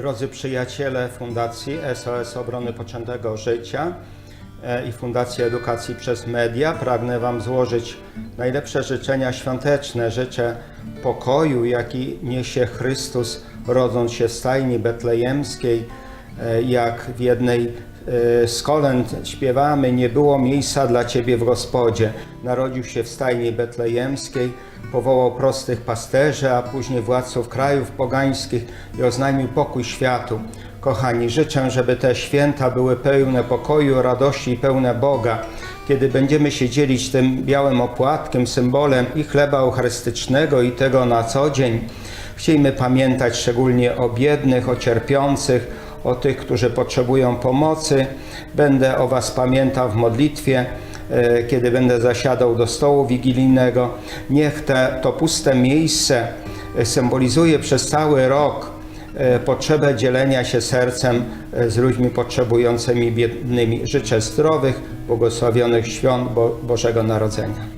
Drodzy przyjaciele Fundacji SOS Obrony Poczętego Życia e, i Fundacji Edukacji przez Media, pragnę Wam złożyć najlepsze życzenia świąteczne. Życzę pokoju, jaki niesie Chrystus, rodząc się w stajni betlejemskiej, jak w jednej e, z kolęd śpiewamy, nie było miejsca dla Ciebie w gospodzie. Narodził się w stajni betlejemskiej, powołał prostych pasterzy, a później władców krajów pogańskich i oznajmił pokój światu. Kochani, życzę, żeby te święta były pełne pokoju, radości i pełne Boga. Kiedy będziemy się dzielić tym białym opłatkiem, symbolem i chleba eucharystycznego, i tego na co dzień, chcielibyśmy pamiętać szczególnie o biednych, o cierpiących, o tych, którzy potrzebują pomocy. Będę o Was pamiętał w modlitwie, e, kiedy będę zasiadał do stołu wigilijnego. Niech te, to puste miejsce e, symbolizuje przez cały rok e, potrzebę dzielenia się sercem z ludźmi potrzebującymi, biednymi. Życzę zdrowych, błogosławionych świąt Bo- Bożego Narodzenia.